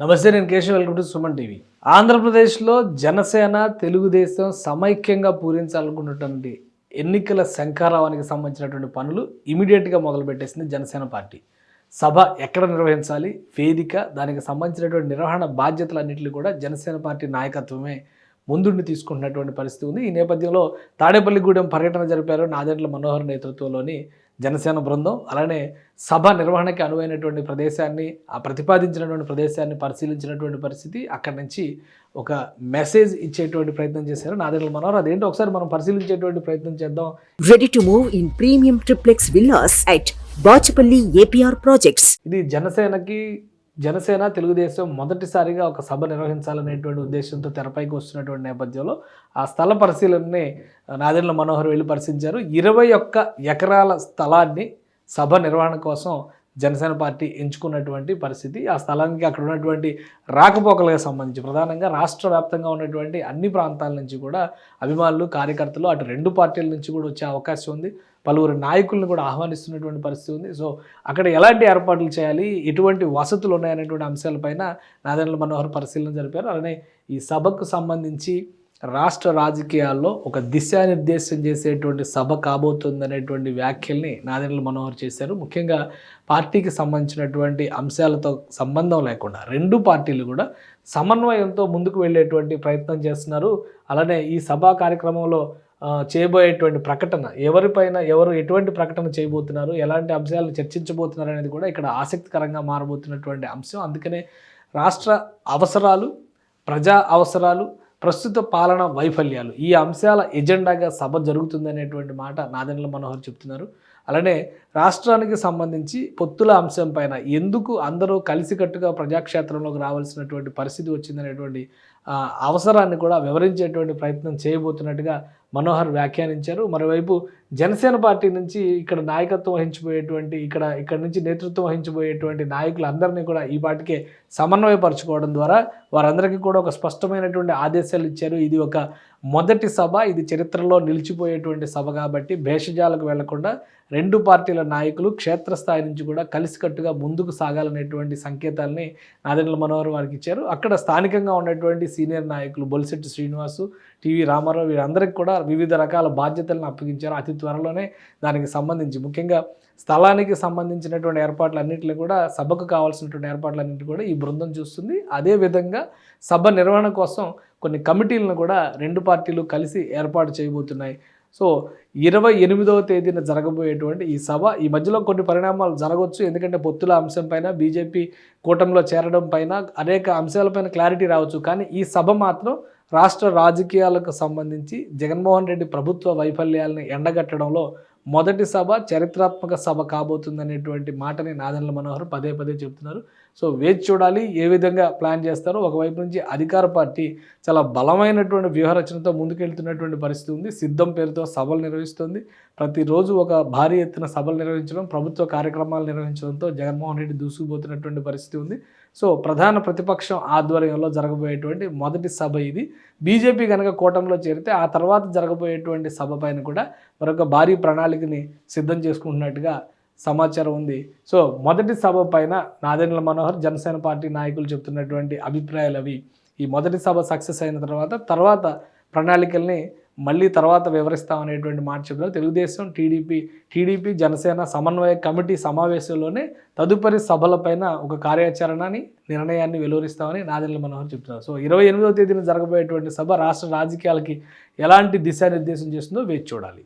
నమస్తే నేను Keshav. Welcome to Suman TV. ఆంధ్రప్రదేశ్లో జనసేన తెలుగుదేశం సమైక్యంగా పూరించాలనుకున్నటువంటి ఎన్నికల శంఖారావానికి సంబంధించినటువంటి పనులు ఇమీడియట్గా మొదలుపెట్టేసింది జనసేన పార్టీ. సభ ఎక్కడ నిర్వహించాలి వేదిక దానికి సంబంధించినటువంటి నిర్వహణ బాధ్యతలన్నింటినీ కూడా జనసేన పార్టీ నాయకత్వమే ముందుండి తీసుకుంటున్నటువంటి పరిస్థితి ఉంది. ఈ నేపథ్యంలో తాడేపల్లిగూడెం పర్యటన జరిపారు నాదెండ్ల మనోహర్ నేతృత్వంలోని జనసేన బృందం అలానే సభ నిర్వహణకి అనువైనటువంటి ప్రదేశాన్ని ఆ ప్రతిపాదించినటువంటి ప్రదేశాన్ని పరిశీలించినటువంటి పరిస్థితి అక్కడి నుంచి ఒక మెసేజ్ ఇచ్చేటువంటి ప్రయత్నం చేశారు నాదెండ్ల మనోహర్ అదేంటో ఒకసారి మనం పరిశీలించేటువంటి ప్రయత్నం చేద్దాం Ready to move in premium triplex villas at Bachapalli APR Projects. ఇది జనసేనకి జనసేన తెలుగుదేశం మొదటిసారిగా ఒక సభ నిర్వహించాలనేటువంటి ఉద్దేశంతో తెరపైకి వస్తున్నటువంటి నేపథ్యంలో ఆ స్థల పరిశీలనని నాదెండ్ల మనోహర్ వెళ్ళి పరిశీలించారు. ఇరవై ఒక్క ఎకరాల స్థలాన్ని సభ నిర్వహణ కోసం జనసేన పార్టీ ఎంచుకున్నటువంటి పరిస్థితి ఆ స్థలానికి అక్కడ ఉన్నటువంటి రాకపోకలకు సంబంధించి ప్రధానంగా రాష్ట్ర వ్యాప్తంగా ఉన్నటువంటి అన్ని ప్రాంతాల నుంచి కూడా అభిమానులు కార్యకర్తలు అటు రెండు పార్టీల నుంచి కూడా వచ్చే అవకాశం ఉంది. పలువురు నాయకులను కూడా ఆహ్వానిస్తున్నటువంటి పరిస్థితి ఉంది. సో అక్కడ ఎలాంటి ఏర్పాట్లు చేయాలి ఎటువంటి వసతులు ఉన్నాయనేటువంటి అంశాలపైన నాదెండ్ల మనోహర్ పరిశీలన జరిపారు. అలానే ఈ సభకు సంబంధించి రాష్ట్ర రాజకీయాల్లో ఒక దిశానిర్దేశం చేసేటువంటి సభ కాబోతుందనేటువంటి వ్యాఖ్యల్ని నాదెండ్ల మనోహర్ చేశారు. ముఖ్యంగా పార్టీకి సంబంధించినటువంటి అంశాలతో సంబంధం లేకుండా రెండు పార్టీలు కూడా సమన్వయంతో ముందుకు వెళ్ళేటువంటి ప్రయత్నం చేస్తున్నారు. అలానే ఈ సభా కార్యక్రమంలో చేయబోయేటువంటి ప్రకటన ఎవరిపైన ఎవరు ఎటువంటి ప్రకటన చేయబోతున్నారు ఎలాంటి అంశాలను చర్చించబోతున్నారు అనేది కూడా ఇక్కడ ఆసక్తికరంగా మారబోతున్నటువంటి అంశం. అందుకనే రాష్ట్ర అవసరాలు ప్రజా అవసరాలు ప్రస్తుత పాలన వైఫల్యాలు. ఈ అంశాల ఎజెండాగా సభ జరుగుతుందనేటువంటి మాట నాదెండ్ల మనోహర్ చెప్తున్నారు. అలానే రాష్ట్రానికి సంబంధించి పొత్తుల అంశం పైన ఎందుకు అందరూ కలిసికట్టుగా ప్రజాక్షేత్రంలోకి రావాల్సినటువంటి పరిస్థితి వచ్చిందనేటువంటి అవసరాన్ని కూడా వివరించేటువంటి ప్రయత్నం చేయబోతున్నట్టుగా మనోహర్ వ్యాఖ్యానించారు. మరోవైపు జనసేన పార్టీ నుంచి ఇక్కడ నాయకత్వం వహించిపోయేటువంటి ఇక్కడ ఇక్కడ నుంచి నేతృత్వం వహించబోయేటువంటి నాయకులందరినీ కూడా ఈ పాటికే సమన్వయపరచుకోవడం ద్వారా వారందరికీ కూడా ఒక స్పష్టమైనటువంటి ఆదేశాలు ఇచ్చారు. ఇది ఒక మొదటి సభ ఇది చరిత్రలో నిలిచిపోయేటువంటి సభ కాబట్టి భేషజాలకు వెళ్ళకుండా రెండు పార్టీల నాయకులు క్షేత్రస్థాయి నుంచి కూడా కలిసికట్టుగా ముందుకు సాగాలనేటువంటి సంకేతాలని నాదెండ్ల మనోహర్ వారికి ఇచ్చారు. అక్కడ స్థానికంగా ఉన్నటువంటి సీనియర్ నాయకులు బొలిశెట్టి శ్రీనివాసు టీవీ రామారావు వీరందరికీ కూడా వివిధ రకాల బాధ్యతలను అప్పగించారు. అతి త్వరలోనే దానికి సంబంధించి ముఖ్యంగా స్థలానికి సంబంధించినటువంటి ఏర్పాట్లన్నింటినీ కూడా సభకు కావాల్సినటువంటి ఏర్పాట్లన్నింటినీ కూడా ఈ బృందం చూస్తుంది. అదేవిధంగా సభ నిర్వహణ కోసం కొన్ని కమిటీలను కూడా రెండు పార్టీలు కలిసి ఏర్పాటు చేయబోతున్నాయి. సో ఇరవై ఎనిమిదవ తేదీన జరగబోయేటువంటి ఈ సభ ఈ మధ్యలో కొన్ని పరిణామాలు జరగవచ్చు ఎందుకంటే పొత్తుల అంశం పైన బీజేపీ కూటమిలో చేరడం పైన అనేక అంశాలపైన క్లారిటీ రావచ్చు. కానీ ఈ సభ మాత్రం రాష్ట్ర రాజకీయాలకు సంబంధించి జగన్మోహన్ రెడ్డి ప్రభుత్వ వైఫల్యాలను ఎండగట్టడంలో మొదటి సభ చరిత్రాత్మక సభ కాబోతుందనేటువంటి మాటని నాదనల మనోహర్ పదే పదే చెప్తున్నారు. సో వేచి చూడాలి ఏ విధంగా ప్లాన్ చేస్తారో. ఒకవైపు నుంచి అధికార పార్టీ చాలా బలమైనటువంటి వ్యూహరచనతో ముందుకెళ్తున్నటువంటి పరిస్థితి ఉంది. సిద్ధం పేరుతో సభలు నిర్వహిస్తుంది. ప్రతిరోజు ఒక భారీ ఎత్తున సభలు నిర్వహించడం ప్రభుత్వ కార్యక్రమాలు నిర్వహించడంతో జగన్మోహన్ రెడ్డి దూసుకుపోతున్నటువంటి పరిస్థితి ఉంది. సో ప్రధాన ప్రతిపక్షం ఆధ్వర్యంలో జరగబోయేటువంటి మొదటి సభ ఇది. బీజేపీ కనుక కూటమిలో చేరితే ఆ తర్వాత జరగబోయేటువంటి సభ పైన కూడా మరొక భారీ ప్రణాళికని సిద్ధం చేసుకుంటున్నట్టుగా సమాచారం ఉంది. సో మొదటి సభ పైన నాదెండ్ల మనోహర్ జనసేన పార్టీ నాయకులు చెప్తున్నటువంటి అభిప్రాయాలు అవి. ఈ మొదటి సభ సక్సెస్ అయిన తర్వాత తర్వాత ప్రణాళికల్ని మళ్ళీ తర్వాత వివరిస్తామనేటువంటి మాట చెప్తారు తెలుగుదేశం టీడీపీ టీడీపీ జనసేన సమన్వయ కమిటీ సమావేశంలోనే తదుపరి సభలపైన ఒక కార్యాచరణని నిర్ణయాన్ని వెలువరిస్తామని నాదెండ్ల మనోహర్ చెప్తున్నారు. సో ఇరవై ఎనిమిదవ తేదీన జరగబోయేటువంటి సభ రాష్ట్ర రాజకీయాలకి ఎలాంటి దిశానిర్దేశం చేస్తుందో వేచి చూడాలి.